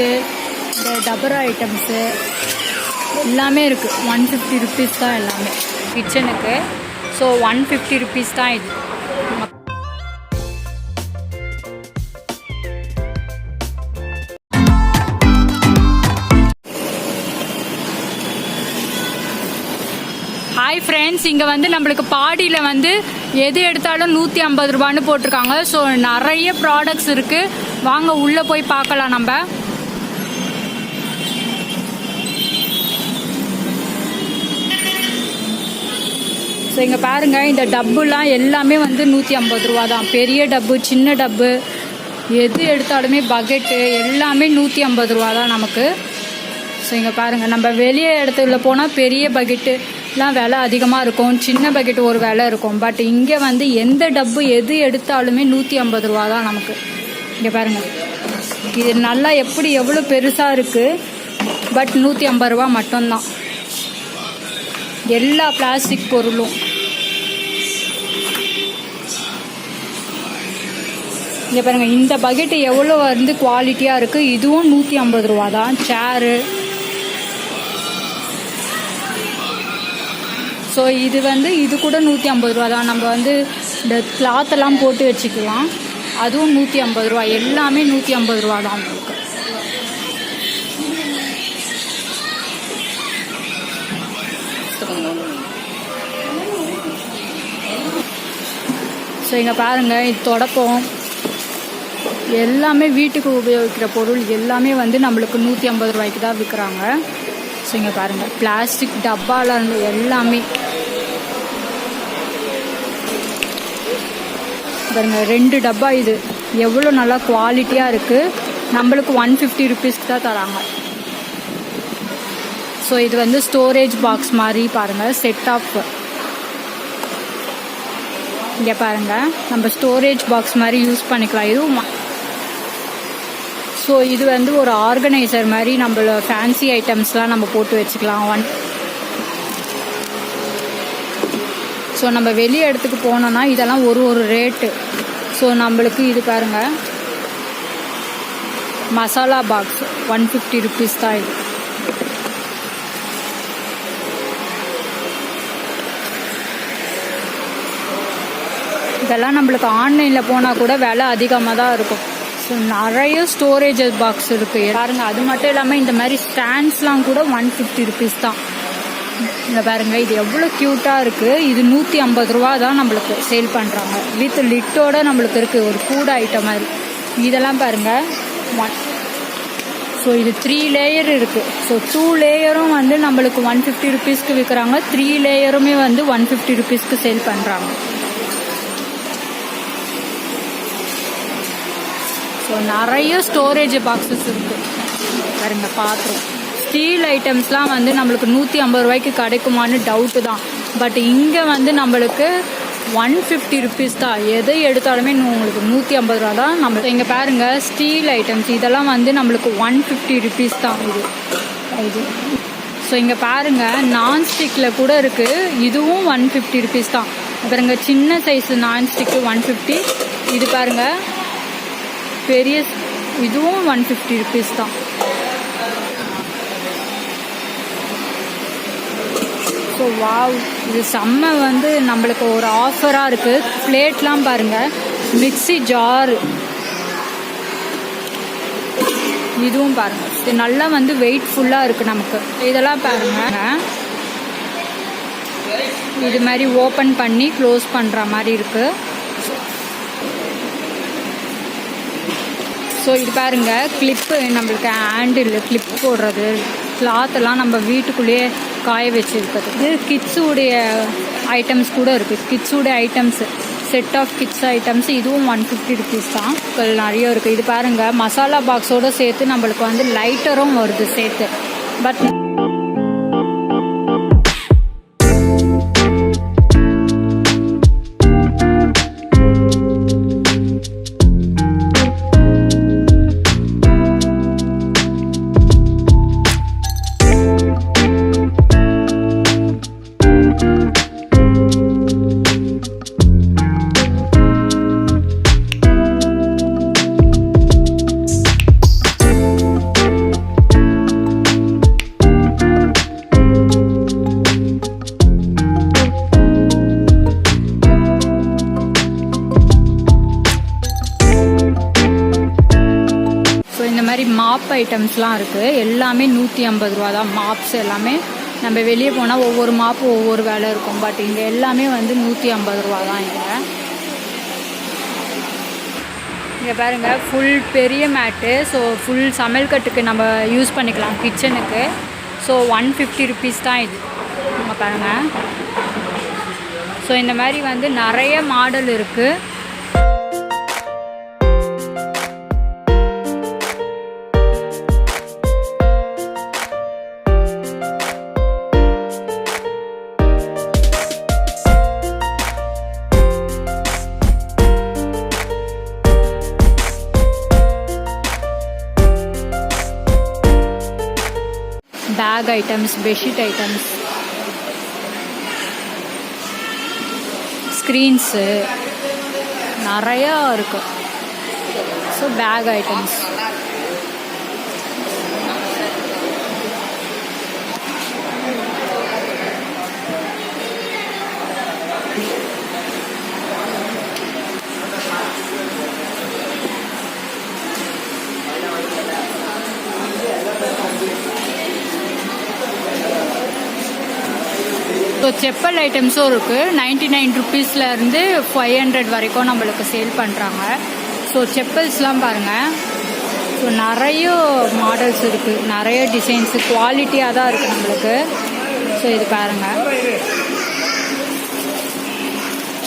இருக்குது இந்த டபரா ஐட்டம்ஸு எல்லாமே இருக்குது ஒன் ஃபிஃப்டி ருபீஸ் தான் எல்லாமே. கிச்சனுக்கு ஸோ ஒன் ஃபிஃப்டி ருபீஸ் தான் இது. ஹாய் ஃப்ரெண்ட்ஸ் இங்கே வந்து நம்மளுக்கு பாடியில் வந்து எது எடுத்தாலும் நூற்றி ஐம்பது ரூபான்னு போட்டிருக்காங்க. ஸோ நிறைய ப்ராடக்ட்ஸ் இருக்குது வாங்க உள்ளே போய் பார்க்கலாம் நம்ம. ஸோ இங்கே பாருங்கள் இந்த டப்புலாம் எல்லாமே வந்து நூற்றி ஐம்பது ரூபா தான் பெரிய டப்பு சின்ன டப்பு எது எடுத்தாலுமே பக்கெட்டு எல்லாமே நூற்றி ஐம்பது ரூபா தான் நமக்கு. ஸோ இங்கே பாருங்கள் நம்ம வெளியே இடத்துல போனால் பெரிய பக்கெட்டுலாம் விலை அதிகமாக இருக்கும். சின்ன பக்கெட் ஒரு விலை இருக்கும். பட் இங்கே வந்து எந்த டப்பு எது எடுத்தாலுமே நூற்றி ஐம்பது ரூபா தான் நமக்கு. இங்கே பாருங்கள் இது நல்லா எப்படி எவ்வளோ பெருசாக இருக்குது பட் நூற்றி ஐம்பது ரூபா மட்டும்தான். எல்லா பிளாஸ்டிக் பொருளும். இங்கே பாருங்க இந்த பக்கெட்டு எவ்வளோ வந்து குவாலிட்டியாக இருக்குது இதுவும் நூற்றி ஐம்பது ரூபா தான். சேரு ஸோ இது வந்து இது கூட நூற்றி ஐம்பது ரூபா தான். நம்ம வந்து இந்த கிளாத்தெல்லாம் போட்டு வச்சுக்கலாம். அதுவும் நூற்றி ஐம்பது ரூபா. எல்லாமே நூற்றி ஐம்பது ரூபா தான் உங்களுக்கு. ஸோ இங்கே பாருங்கள் இது தொடப்போம். எல்லாமே வீட்டுக்கு உபயோகிக்கிற பொருள் எல்லாமே வந்து நம்மளுக்கு நூற்றி ஐம்பது ரூபாய்க்கு தான் விற்கிறாங்க ஸோ இங்கே பாருங்கள் பிளாஸ்டிக் டப்பால இருந்து எல்லாமே. பாருங்க ரெண்டு டப்பா இது. எவ்வளோ நல்லா குவாலிட்டியாக இருக்குது நம்மளுக்கு ஒன் ஃபிஃப்டி ருபீஸ்க்கு தான் தராங்க. ஸோ இது வந்து ஸ்டோரேஜ் பாக்ஸ் மாதிரி பாருங்கள் செட் ஆஃப் இங்கே பாருங்கள் நம்ம ஸ்டோரேஜ் பாக்ஸ் மாதிரி யூஸ் பண்ணிக்கலாம். இதுவும் ஸோ இது வந்து ஒரு ஆர்கனைசர் மாதிரி நம்மள ஃபேன்சி ஐட்டம்ஸ்லாம் நம்ம போட்டு வச்சுக்கலாம். ஒன் ஸோ நம்ம வெளியே இடத்துக்கு போனோன்னா இதெல்லாம் ஒரு ஒரு ரேட்டு ஸோ நம்மளுக்கு இது பாருங்க. Masala box one fifty rupees தான் இது. இதெல்லாம் நம்மளுக்கு ஆன்லைனில் போனால் கூட விலை அதிகமாக தான் இருக்கும். ஸோ நிறைய ஸ்டோரேஜ் பாக்ஸ் இருக்குது பாருங்க அது மட்டும் இல்லாமல் இந்த மாதிரி ஸ்டாண்ட்ஸ்லாம் கூட ஒன் ஃபிஃப்டி ருபீஸ் தான். இந்த பாருங்க இது எவ்வளோ க்யூட்டாக இருக்குது இது நூற்றி ஐம்பது ரூபா தான் நம்மளுக்கு சேல் பண்ணுறாங்க வித் லிட்டோட நம்மளுக்கு இருக்குது ஒரு கூட ஐட்டம் மாதிரி. இதெல்லாம் பாருங்க ஒன் ஸோ இது த்ரீ லேயர் இருக்குது ஸோ டூ லேயரும் வந்து நம்மளுக்கு ஒன் ஃபிஃப்டி ருபீஸ்க்கு விற்கிறாங்க த்ரீ லேயருமே வந்து ஒன் ஃபிஃப்டி ருபீஸ்க்கு சேல் பண்ணுறாங்க ஸோ நிறைய ஸ்டோரேஜ் பாக்ஸஸ் இருக்குது பாருங்க பாத்திரம். ஸ்டீல் ஐட்டம்ஸ்லாம் வந்து நம்மளுக்கு நூற்றி ஐம்பது ரூபாய்க்கு கிடைக்குமான்னு டவுட்டு தான். பட் இங்கே வந்து நம்மளுக்கு ஒன் ஃபிஃப்டி ருபீஸ் தான். எதை எடுத்தாலுமே உங்களுக்கு நூற்றி ஐம்பது ரூபா தான். நம்ம இங்கே பாருங்க ஸ்டீல் ஐட்டம்ஸ் இதெல்லாம் வந்து நம்மளுக்கு ஒன் ஃபிஃப்டி ருபீஸ் தான் இது. இது. ஸோ இங்கே பாருங்க நான்ஸ்டிக்கில் கூட இருக்குது இதுவும் ஒன் ஃபிஃப்டி ருபீஸ் தான். பாருங்க சின்ன சைஸ் நான்ஸ்டிக்கு ஒன் ஃபிஃப்டி இது பாருங்கள் பெரிய இதுவும் ஒன் ஃபிஃப்டி ருபீஸ் தான். ஸோ வாவ் இது செம்ம வந்து நம்மளுக்கு ஒரு ஆஃபராக இருக்குது பிளேட்லாம் பாருங்கள் மிக்ஸி ஜார் இதுவும் பாருங்கள் இது நல்லா வந்து வெயிட் ஃபுல்லாக இருக்குது நமக்கு. இதெல்லாம் பாருங்கள் இது மாதிரி ஓப்பன் பண்ணி க்ளோஸ் பண்ணுற மாதிரி இருக்குது ஸோ இது பாருங்க கிளிப்பு நம்மளுக்கு ஹேண்டில் கிளிப் போடுறது. Cloth எல்லாம் நம்ம வீட்டுக்குள்ளேயே காய வச்சுருக்கிறது. இது கிட்ஸுடைய ஐட்டம்ஸ் கூட இருக்குது கிட்ஸுடைய items set of kids items இதுவும் ஒன் ஃபிஃப்டி ருபீஸ் தான். நிறைய இருக்குது இது பாருங்கள் மசாலா பாக்ஸோடு சேர்த்து நம்மளுக்கு வந்து லைட்டரும் வருது சேர்த்து. பட் மாப் ஐட்டம்ஸ்லாம் இருக்குது எல்லாமே நூற்றி ஐம்பது ரூபா தான் மாப்ஸ் எல்லாமே நம்ம வெளியே போனால் ஒவ்வொரு மாப்பும் ஒவ்வொரு வேலை இருக்கும். பட் இங்கே எல்லாமே வந்து நூற்றி ஐம்பது ரூபா தான் இங்கே. இங்கே பாருங்க ஃபுல் பெரிய மேட்டு ஸோ ஃபுல் சமையல் கட்டுக்கு நம்ம யூஸ் பண்ணிக்கலாம். கிச்சனுக்கு ஸோ ஒன் ஃபிஃப்டி ருபீஸ் தான் இது. நம்ம பாருங்கள் ஸோ இந்த மாதிரி வந்து நிறைய மாடல் இருக்குது bag items bedsheet items screens நிறையா இருக்கு. ஸோ பேக் ஐட்டம்ஸ் செப்பல் ஐட்டம்ஸும் இருக்குது நைன்டி நைன் ருப்பீஸ்லேருந்து ஃபைவ் ஹண்ட்ரட் வரைக்கும் நம்மளுக்கு சேல் பண்ணுறாங்க ஸோ செப்பல்ஸ்லாம் பாருங்கள் ஸோ நிறைய மாடல்ஸ் இருக்குது நிறைய டிசைன்ஸு குவாலிட்டியாக தான் இருக்குது நம்மளுக்கு. ஸோ இது பாருங்கள்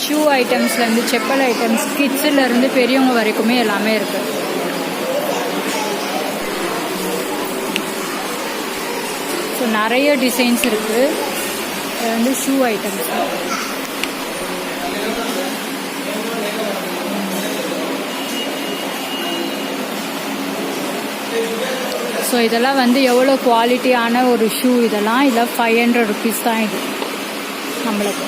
ஷூ ஐட்டம்ஸ்லேருந்து செப்பல் ஐட்டம்ஸ் கிட்ஸுலேருந்து பெரியவங்க வரைக்குமே எல்லாமே இருக்குது ஸோ நிறைய டிசைன்ஸ் இருக்குது வந்து ஷூ ஐட்டம்ஸ் ஸோ இதெல்லாம் வந்து எவ்வளோ குவாலிட்டியான ஒரு ஷூ இதெல்லாம்? இதில் ஃபைவ் ஹண்ட்ரட் ருபீஸ் தான் இது நம்மளுக்கு.